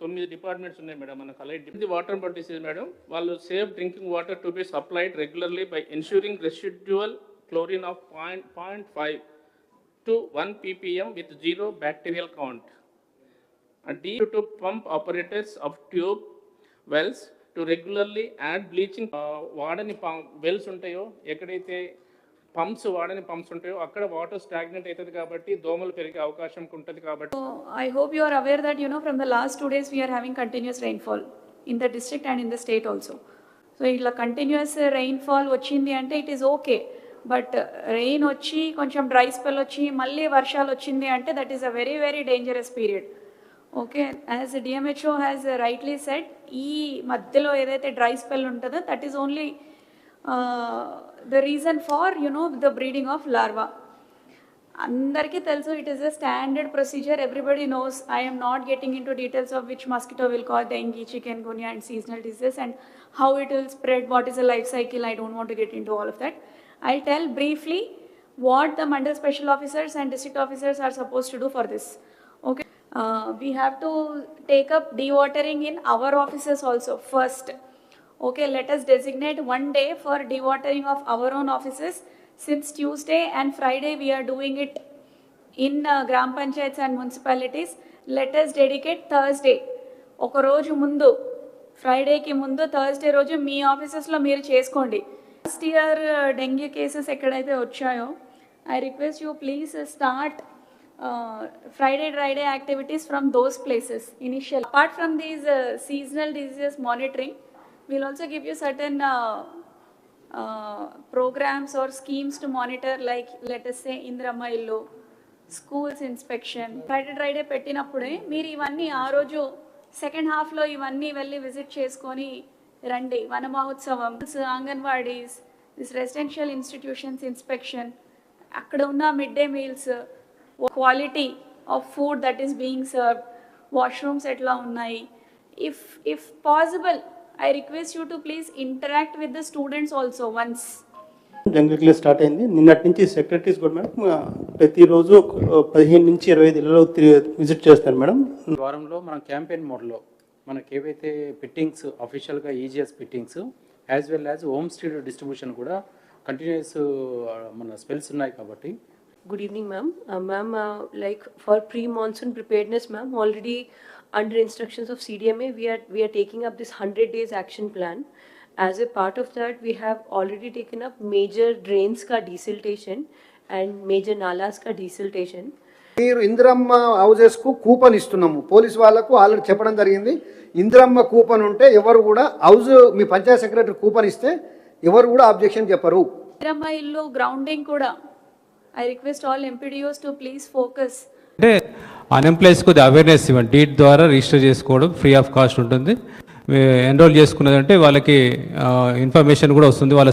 తొమ్మిది డిపార్ట్మెంట్స్ ఉన్నాయి మేడం మన కలెక్ట్ ఇది వాటర్ పట్టిస్తుంది మేడం. వాళ్ళు safe drinking water to be supplied regularly by insuring residual chlorine of point point five to one ppm with zero bacterial count. D to pump operators of tube wells to regularly add bleaching. వాడని wells ఉంటాయో ఎక్కడైతే pumps వాడని pumps ఉంటాయో అక్కడ water stagnant అవుతుంది కాబట్టి దోమలు పెరిగే అవకాశం ఉంటుంది కాబట్టి I hope you are aware that you know from the last two days we're having continuous rainfall in the district and in the state also so ఇట్లా కంటిన్యూస్ రైన్ఫాల్ వచ్చింది అంటే it is okay but rain వచ్చి కొంచెం dry spell వచ్చి మళ్ళీ వర్షాలు వచ్చింది అంటే that is a very very dangerous period okay as DMHO has rightly said ఈ మధ్యలో ఏదైతే డ్రై స్పెల్ ఉంటుందో that is only the reason for you know the breeding of larva అందరికీ తెలుసు it is a standard procedure everybody knows I'm not getting into details of which mosquito will cause dengue chikungunya and seasonal diseases and how it will spread what is a life cycle I don't want to get into all of that I tell briefly what the mandal special officers and district officers are supposed to do for this. Okay? Uh, we have to take up dewatering in our offices also first. Okay let us designate one day for dewatering of our own offices since tuesday and friday we are doing it in uh, gram panchayats and municipalities let us dedicate thursday ఒక రోజు ముందు ఫ్రైడేకి ముందు Thursday రోజు మీ ఆఫీసెస్లో మీరు చేసుకోండి last year dengue cases ఎక్కడైతే వచ్చాయో I request you please start Friday dry day activities from those places initial apart from these seasonal diseases monitoring will also give you certain programs or schemes to monitor like let us say Indiramma ఇల్లు schools inspection Friday dry day పెట్టినప్పుడే మీరు ఇవన్నీ ఆ రోజు second హాఫ్లో ఇవన్నీ వెళ్ళి visit చేసుకొని రండి. Vana Mahotsavam anganwadis this residential institutions inspection అక్కడ ఉన్న mid day meals quality of food that is being serve washrooms ఎట్లా ఉన్నాయి. If if possible I request you to please interact with the students also once jungle class start అయింది. నిన్నటి నుంచి secretaries కూడా madam ప్రతిరోజు పదిహేను నుంచి ఇరవై ఐదు ఇళ్ళలో తిరిగి విజిట్ చేస్తారు మేడం. వారంలో మనం క్యాంపెయిన్ మోడ్లో మనకి ఏవైతే పిట్టింగ్స్ అఫీషియల్గా EGS pittings as well as homestead distribution కూడా కంటిన్యూస్ మన స్పెల్స్ ఉన్నాయి కాబట్టి Good evening, ma'am. Uh, ma'am, uh, like for pre-monsoon preparedness, ma'am, already under instructions of CDMA, we are we are taking up this 100 days action plan. As a part of that, we have already taken up major drains ka desiltation and major nalas ka desiltation. మీరు ఇందిరమ్మ హౌజెస్కు coupon ఇస్తున్నాము police వాళ్ళకు already చెప్పడం జరిగింది Indiramma coupon ఉంటే ఎవరు కూడా house మీ పంచాయత్ సెక్రటరీ కూపన్ ఇస్తే ఎవరు కూడా అబ్జెక్షన్ చెప్పరు ఇందిరమ్మ ఇల్లు గ్రౌండింగ్ కూడా I request all MPDOs to please focus అంటే అన్ఎంప్లాయీస్ కొద్ది అవేర్నెస్ ఇవ్వండి. డీట్ ద్వారా రిజిస్టర్ చేసుకోవడం ఫ్రీ ఆఫ్ కాస్ట్ ఉంటుంది. ఎన్రోల్ చేసుకున్నదంటే వాళ్ళకి ఇన్ఫర్మేషన్ కూడా వస్తుంది. వాళ్ళ